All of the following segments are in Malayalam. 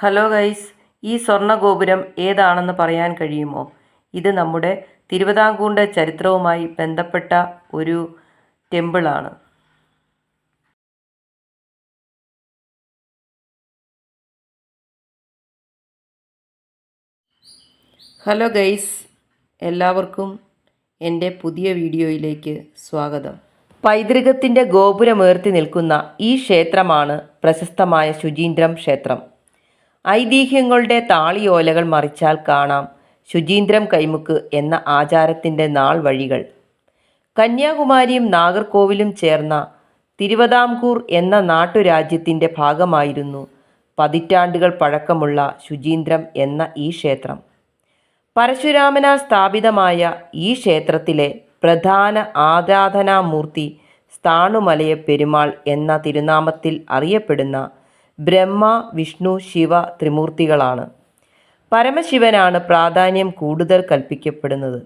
ഹലോ ഗൈസ് ഈ സ്വർണ ഗോപുരം ഏതാണെന്ന് പറയാൻ കഴിയുമോ? ഇത് നമ്മുടെ തിരുവിതാംകൂറിന്റെ ചരിത്രവുമായി ബന്ധപ്പെട്ട ഒരു ടെമ്പിളാണ്. ഹലോ ഗൈസ് എല്ലാവർക്കും എന്റെ പുതിയ വീഡിയോയിലേക്ക് സ്വാഗതം. പൈതൃകത്തിന്റെ ഗോപുരമുയർത്തി നിൽക്കുന്ന ഈ ക്ഷേത്രമാണ് പ്രശസ്തമായ ശുചീന്ദ്രം ക്ഷേത്രം. ഐതിഹ്യങ്ങളുടെ താളിയോലകൾ മറിച്ചാൽ കാണാം. ശുചീന്ദ്രം കൈമുക്ക് എന്ന ആചാരത്തിന്റെ നാൾ വഴികൾ. കന്യാകുമാരിയും നാഗർകോവിലും ചേർന്ന തിരുവിതാംകൂർ എന്ന നാട്ടുരാജ്യത്തിന്റെ ഭാഗമായിരുന്നു പതിറ്റാണ്ടുകൾ പഴക്കമുള്ള ശുചീന്ദ്രം എന്ന ഈ ക്ഷേത്രം. പരശുരാമനാൽ സ്ഥാപിതമായ ഈ ക്ഷേത്രത്തിലെ പ്രധാന ആരാധനാമൂർത്തി സ്ഥാണുമലയ പെരുമാൾ എന്ന തിരുനാമത്തിൽ അറിയപ്പെടുന്ന ബ്രഹ്മ വിഷ്ണു ശിവ ത്രിമൂർത്തികളാണ്. പരമശിവനാണ് പ്രാധാന്യം കൂടുതൽ കൽപ്പിക്കപ്പെടുന്നത്.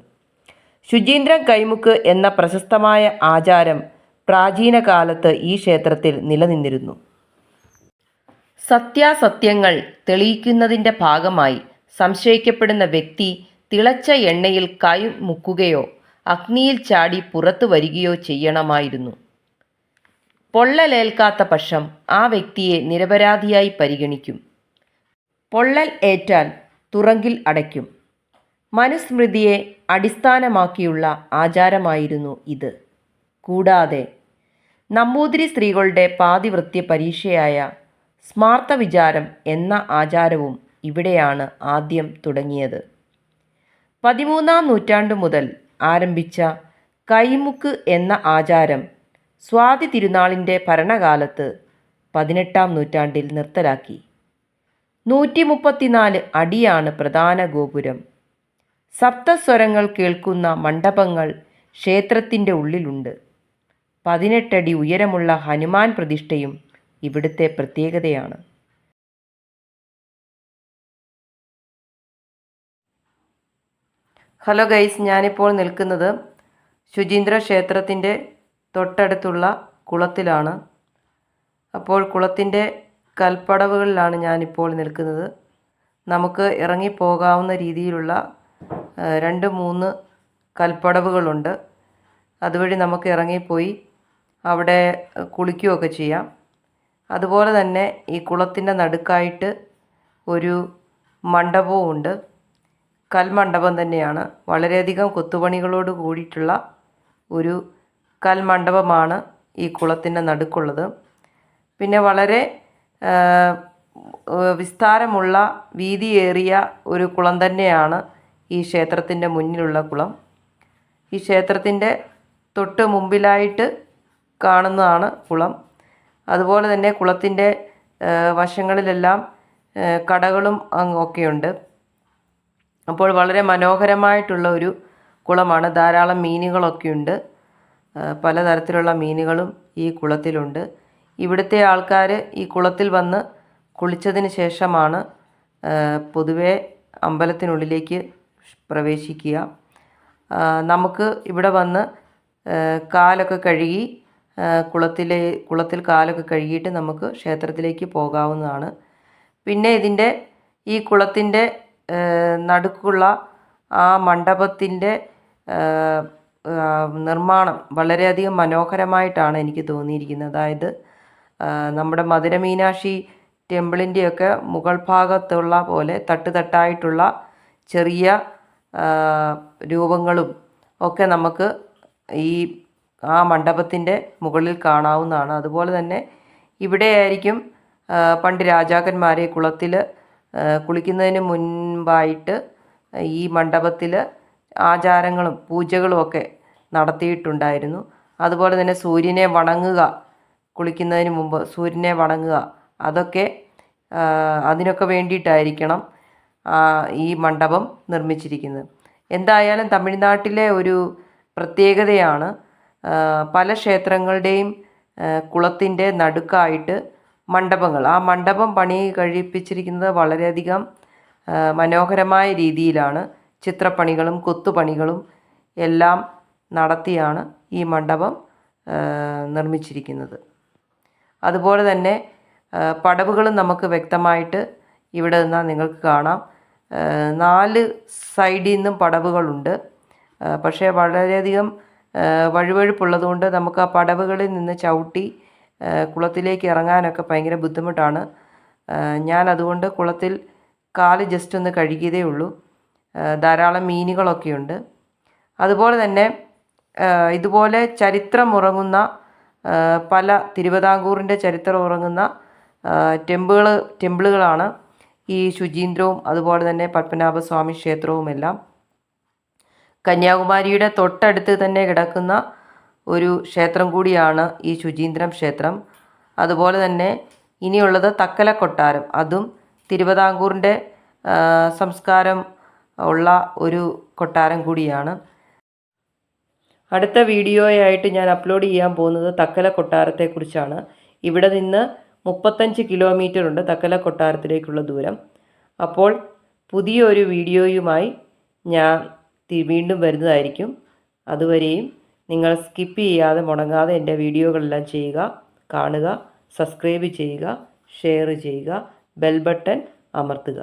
ശുചീന്ദ്രൻ കൈമുക്ക് എന്ന പ്രശസ്തമായ ആചാരം പ്രാചീന കാലത്ത് ഈ ക്ഷേത്രത്തിൽ നിലനിന്നിരുന്നു. സത്യാസത്യങ്ങൾ തെളിയിക്കുന്നതിന്റെ ഭാഗമായി സംശയിക്കപ്പെടുന്ന വ്യക്തി തിളച്ച എണ്ണയിൽ കൈ മുക്കുകയോ അഗ്നിയിൽ ചാടി പുറത്തു വരികയോ ചെയ്യണമായിരുന്നു. പൊള്ളലേൽക്കാത്ത പക്ഷം ആ വ്യക്തിയെ നിരപരാധിയായി പരിഗണിക്കും. പൊള്ളൽ ഏറ്റാൽ തുറങ്കിൽ അടയ്ക്കും. മനുസ്മൃതിയെ അടിസ്ഥാനമാക്കിയുള്ള ആചാരമായിരുന്നു ഇത്. കൂടാതെ നമ്പൂതിരി സ്ത്രീകളുടെ പാതിവൃത്യ പരീക്ഷയായ സ്മാർത്ത വിചാരം എന്ന ആചാരവും ഇവിടെയാണ് ആദ്യം തുടങ്ങിയത്. പതിമൂന്നാം നൂറ്റാണ്ടു മുതൽ ആരംഭിച്ച കൈമുക്ക് എന്ന ആചാരം സ്വാതി തിരുനാളിന്റെ ഭരണകാലത്ത് പതിനെട്ടാം നൂറ്റാണ്ടിൽ നിർത്തലാക്കി. നൂറ്റി മുപ്പത്തിനാല് അടിയാണ് പ്രധാന ഗോപുരം. സപ്തസ്വരങ്ങൾ കേൾക്കുന്ന മണ്ഡപങ്ങൾ ക്ഷേത്രത്തിന്റെ ഉള്ളിലുണ്ട്. പതിനെട്ടടി ഉയരമുള്ള ഹനുമാൻ പ്രതിഷ്ഠയും ഇവിടുത്തെ പ്രത്യേകതയാണ്. ഹലോ ഗൈസ് ഞാനിപ്പോൾ നിൽക്കുന്നത് ശുചീന്ദ്ര ക്ഷേത്രത്തിന്റെ തൊട്ടടുത്തുള്ള കുളത്തിലാണ്. അപ്പോൾ കുളത്തിന്റെ കൽപ്പടവുകളിലാണ് ഞാനിപ്പോൾ നിൽക്കുന്നത്. നമുക്ക് ഇറങ്ങിപ്പോകാവുന്ന രീതിയിലുള്ള രണ്ട് മൂന്ന് കൽപ്പടവുകളുണ്ട്. അതുവഴി നമുക്ക് ഇറങ്ങിപ്പോയി അവിടെ കുളിക്കുകയൊക്കെ ചെയ്യാം. അതുപോലെ തന്നെ ഈ കുളത്തിന്റെ നടുക്കായിട്ട് ഒരു മണ്ഡപവും ഉണ്ട്. കൽമണ്ഡപം തന്നെയാണ്. വളരെയധികം കൊത്തുപണികളോട് കൂടിയിട്ടുള്ള ഒരു കൽമണ്ഡപമാണ് ഈ കുളത്തിന്റെ നടുക്കുള്ളത്. പിന്നെ വളരെ വിസ്താരമുള്ള വീതിയേറിയ ഒരു കുളം തന്നെയാണ് ഈ ക്ഷേത്രത്തിന്റെ മുന്നിലുള്ള കുളം. ഈ ക്ഷേത്രത്തിന്റെ തൊട്ട് മുമ്പിലായിട്ട് കാണുന്നതാണ് കുളം. അതുപോലെ തന്നെ കുളത്തിന്റെ വശങ്ങളിലെല്ലാം കടകളും ഒക്കെയുണ്ട്. അപ്പോൾ വളരെ മനോഹരമായിട്ടുള്ള ഒരു കുളമാണ്. ധാരാളം മീനുകളൊക്കെയുണ്ട്. പലതരത്തിലുള്ള മീനുകളും ഈ കുളത്തിലുണ്ട്. ഇവിടുത്തെ ആൾക്കാർ ഈ കുളത്തിൽ വന്ന് കുളിച്ചതിന് ശേഷമാണ് പൊതുവെ അമ്പലത്തിനുള്ളിലേക്ക് പ്രവേശിക്കുക. നമുക്ക് ഇവിടെ വന്ന് കാലൊക്കെ കഴുകി കുളത്തിലെ കുളത്തിൽ കാലൊക്കെ കഴുകിയിട്ട് നമുക്ക് ക്ഷേത്രത്തിലേക്ക് പോകാവുന്നതാണ്. പിന്നെ ഇതിന്റെ ഈ കുളത്തിന്റെ നടുക്കുള്ള ആ മണ്ഡപത്തിന്റെ നിർമ്മാണം വളരെയധികം മനോഹരമായിട്ടാണ് എനിക്ക് തോന്നിയിരിക്കുന്നത്. അതായത് നമ്മുടെ മധുര മീനാക്ഷി ടെമ്പിളിന്റെയൊക്കെ മുകൾ ഭാഗത്തുള്ള പോലെ തട്ട് തട്ടായിട്ടുള്ള ചെറിയ രൂപങ്ങളും ഒക്കെ നമുക്ക് ഈ ആ മണ്ഡപത്തിന്റെ മുകളിൽ കാണാവുന്നതാണ്. അതുപോലെ തന്നെ ഇവിടെയായിരിക്കും പണ്ട് രാജാക്കന്മാരെ കുളത്തിൽ കുളിക്കുന്നതിന് മുൻപായിട്ട് ഈ മണ്ഡപത്തിൽ ആചാരങ്ങളും പൂജകളും ഒക്കെ നടത്തിയിട്ടുണ്ടായിരുന്നു. അതുപോലെ തന്നെ സൂര്യനെ വണങ്ങുക കുളിക്കുന്നതിന് മുമ്പ് സൂര്യനെ വണങ്ങുക അതൊക്കെ അതിനൊക്കെ വേണ്ടിയിട്ടായിരിക്കണം ഈ മണ്ഡപം നിർമ്മിച്ചിരിക്കുന്നത്. എന്തായാലും തമിഴ്നാട്ടിലെ ഒരു പ്രത്യേകതയാണ് പല ക്ഷേത്രങ്ങളുടെയും കുളത്തിന്റെ നടുക്കായിട്ട് മണ്ഡപങ്ങൾ. ആ മണ്ഡപം പണി കഴിപ്പിച്ചിരിക്കുന്നത് വളരെയധികം മനോഹരമായ രീതിയിലാണ്. ചിത്രപ്പണികളും കൊത്തുപണികളും എല്ലാം നടത്തിയാണ് ഈ മണ്ഡപം നിർമ്മിച്ചിരിക്കുന്നത്. അതുപോലെ തന്നെ പടവുകളും നമുക്ക് വ്യക്തമായിട്ട് ഇവിടെ നിന്നാൽ നിങ്ങൾക്ക് കാണാം. നാല് സൈഡിൽ നിന്നും പടവുകളുണ്ട്. പക്ഷേ വളരെയധികം വഴുവഴുപ്പുള്ളതുകൊണ്ട് നമുക്ക് ആ പടവുകളിൽ നിന്ന് ചവിട്ടി കുളത്തിലേക്ക് ഇറങ്ങാനൊക്കെ ഭയങ്കര ബുദ്ധിമുട്ടാണ്. ഞാൻ അതുകൊണ്ട് കുളത്തിൽ കാൽ ജസ്റ്റ് ഒന്ന് കഴുകിയതേ ഉള്ളൂ. ധാരാളം മീനുകളൊക്കെയുണ്ട്. അതുപോലെ തന്നെ ഇതുപോലെ ചരിത്രമുറങ്ങുന്ന പല തിരുവിതാംകൂറിന്റെ ചരിത്രം ഉറങ്ങുന്ന ടെമ്പിൾ ടെമ്പിളുകളാണ് ഈ ശുചീന്ദ്രവും അതുപോലെ തന്നെ പത്മനാഭസ്വാമി ക്ഷേത്രവുമെല്ലാം. കന്യാകുമാരിയുടെ തൊട്ടടുത്ത് തന്നെ കിടക്കുന്ന ഒരു ക്ഷേത്രം കൂടിയാണ് ഈ ശുചീന്ദ്രം ക്ഷേത്രം. അതുപോലെ തന്നെ ഇനിയുള്ളത് തക്കല കൊട്ടാരം അതും തിരുവിതാംകൂറിന്റെ സംസ്കാരം ഉള്ള ഒരു കൊട്ടാരം കൂടിയാണ്. അടുത്ത വീഡിയോയായിട്ട് ഞാൻ അപ്ലോഡ് ചെയ്യാൻ പോകുന്നത് തക്കല കൊട്ടാരത്തെക്കുറിച്ചാണ്. ഇവിടെ നിന്ന് മുപ്പത്തഞ്ച് കിലോമീറ്റർ ഉണ്ട് തക്കല കൊട്ടാരത്തിലേക്കുള്ള ദൂരം. അപ്പോൾ പുതിയൊരു വീഡിയോയുമായി ഞാൻ വീണ്ടും വരുന്നതായിരിക്കും. അതുവരെയും നിങ്ങൾ സ്കിപ്പ് ചെയ്യാതെ മുടങ്ങാതെ എന്റെ വീഡിയോകളെല്ലാം ചെയ്യുക കാണുക സബ്സ്ക്രൈബ് ചെയ്യുക ഷെയർ ചെയ്യുക ബെൽ ബട്ടൺ അമർത്തുക.